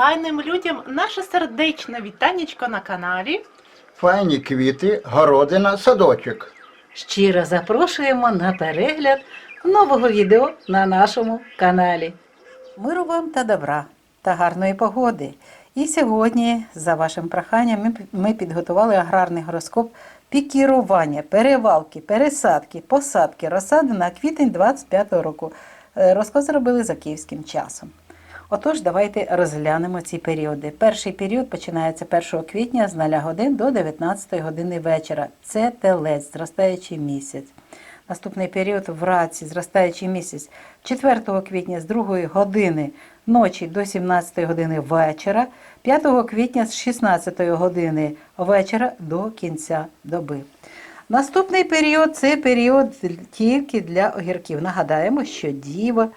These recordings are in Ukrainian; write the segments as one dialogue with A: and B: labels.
A: файним людям наше сердечне вітанечко на каналі.
B: Файні квіти, городина, садочок.
C: Щиро запрошуємо на перегляд нового відео на нашому каналі. Миру вам та добра та гарної погоди. І сьогодні, за вашим проханням, ми, підготували аграрний гороскоп пікірування, перевалки, пересадки, посадки, розсади на квітень 25-го року. Е, Розклад зробили за київським часом. Отож, давайте розглянемо ці періоди. Перший період починається 1 квітня з 0 годин до 19 години вечора. Це телець, зростаючий місяць. Наступний період в раці, зростаючий місяць 4 квітня з 2 години ночі до 17 години вечора, 5 квітня з 16 години вечора до кінця доби. Наступний період це період тільки для огірків. Нагадаємо, що діва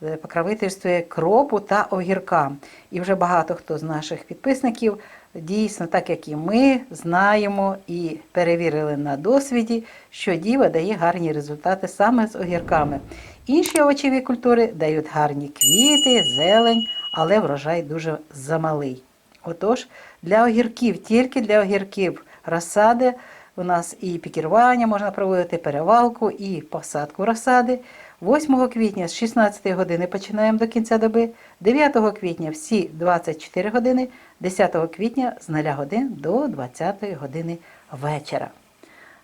C: покровительствує кропу та огіркам. І вже багато хто з наших підписників дійсно, так як і ми, знаємо і перевірили на досвіді, що діва дає гарні результати саме з огірками. Інші овочеві культури дають гарні квіти, зелень, але врожай дуже замалий. Отож, для огірків, тільки для огірків розсади у нас і пікірування можна проводити, перевалку, і посадку розсади. 8 квітня з 16 години починаємо до кінця доби, 9 квітня всі 24 години, 10 квітня з 0 годин до 20 години вечора.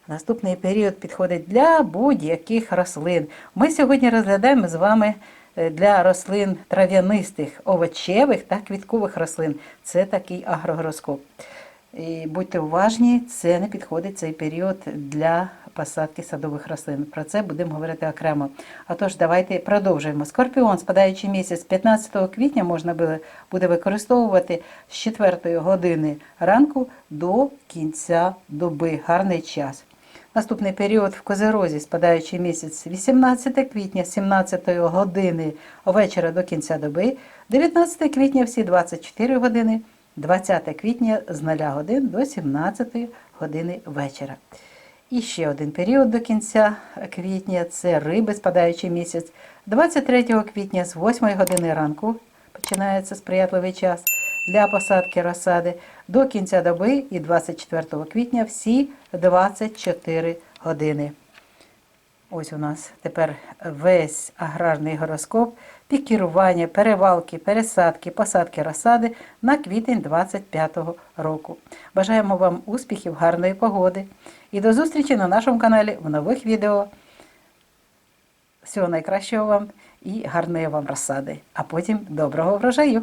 C: Наступний період підходить для будь-яких рослин. Ми сьогодні розглядаємо з вами е, для рослин трав'янистих, овочевих та квіткових рослин. Це такий агрогороскоп. І будьте уважні, це не підходить цей період для посадки садових рослин. Про це будемо говорити окремо. А тож, давайте продовжуємо. Скорпіон, спадаючий місяць 15 квітня, можна буде- використовувати з 4 години ранку до кінця доби. Гарний час. Наступний період в Козерозі, спадаючий місяць 18 квітня, з 17 години вечора до кінця доби, 19 квітня всі 24 години, 20 квітня з 0 годин до 17 години вечора. І ще один період до кінця квітня це риби, спадаючий місяць. 23 квітня з 8 години ранку починається сприятливий час для посадки розсади до кінця доби і 24 квітня всі 24 години. Ось у нас тепер весь аграрний гороскоп, пікірування, перевалки, пересадки, посадки розсади на квітень 25-го року. Бажаємо вам успіхів, гарної погоди і до зустрічі на нашому каналі в нових відео. Всього найкращого вам і гарної вам розсади, а потім доброго врожаю!